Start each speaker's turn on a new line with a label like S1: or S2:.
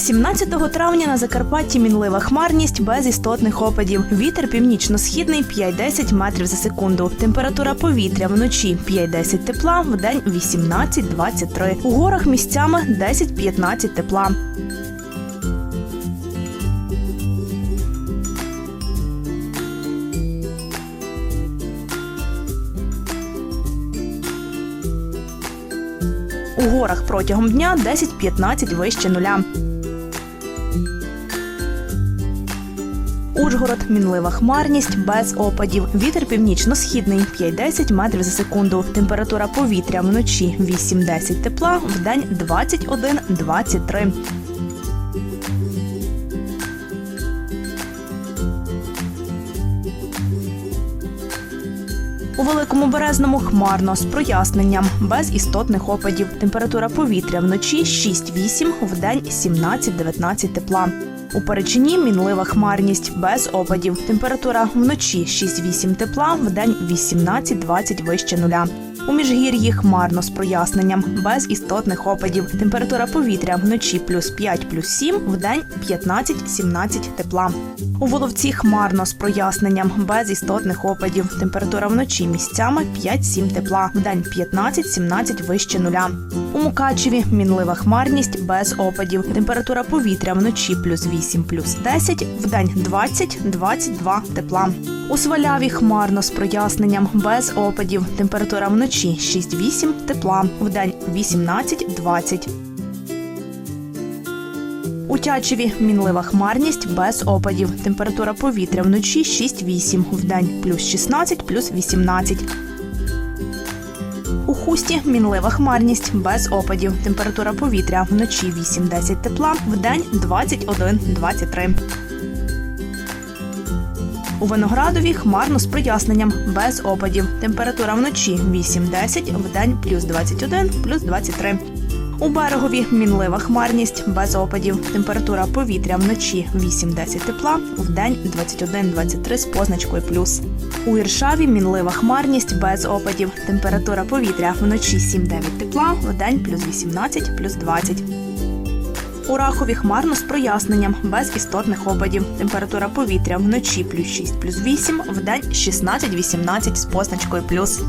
S1: 17 травня на Закарпатті мінлива хмарність без істотних опадів. Вітер північно-східний 5-10 метрів за секунду. Температура повітря вночі 5-10 тепла, вдень 18-23. У горах місцями 10-15 тепла. У горах протягом дня 10-15 вище нуля. Ужгород мінлива хмарність без опадів. Вітер північно-східний 5-10 метрів за секунду. Температура повітря вночі 8-10 тепла, вдень 21-23. У великому березному хмарно з проясненням, без істотних опадів. Температура повітря вночі 6-8, вдень 17-19 тепла. У Перечині мінлива хмарність без опадів. Температура вночі 6-8 тепла, вдень 18-20 вище нуля. У міжгір'ї хмарно з проясненням, без істотних опадів. Температура повітря вночі плюс 5, плюс 7, вдень 15-17 тепла. У Воловці хмарно з проясненням, без істотних опадів. Температура вночі місцями 5-7 тепла, вдень 15-17 вище нуля. Мукачеві мінлива хмарність без опадів. Температура повітря вночі плюс 8, плюс 10, вдень 20-22 тепла. У Сваляві хмарно з проясненням без опадів. Температура вночі 6-8 тепла, вдень 18-20. У Тячеві мінлива хмарність без опадів. Температура повітря вночі 6-8, вдень плюс 16, плюс 18. У хусті мінлива хмарність без опадів. Температура повітря вночі 8-10 тепла, вдень 21-23. У Виноградові хмарно з проясненням без опадів. Температура вночі 8-10, вдень плюс 21, плюс 23. У берегові мінлива хмарність без опадів. Температура повітря вночі 8-10 тепла, вдень 21-23 з позначкою плюс. У Іршаві мінлива хмарність без опадів. Температура повітря вночі 7-9 тепла, вдень плюс 18, плюс 20. У Рахові хмарно з проясненням, без істотних опадів. Температура повітря вночі плюс 6, плюс 8, вдень 16-18 з позначкою плюс.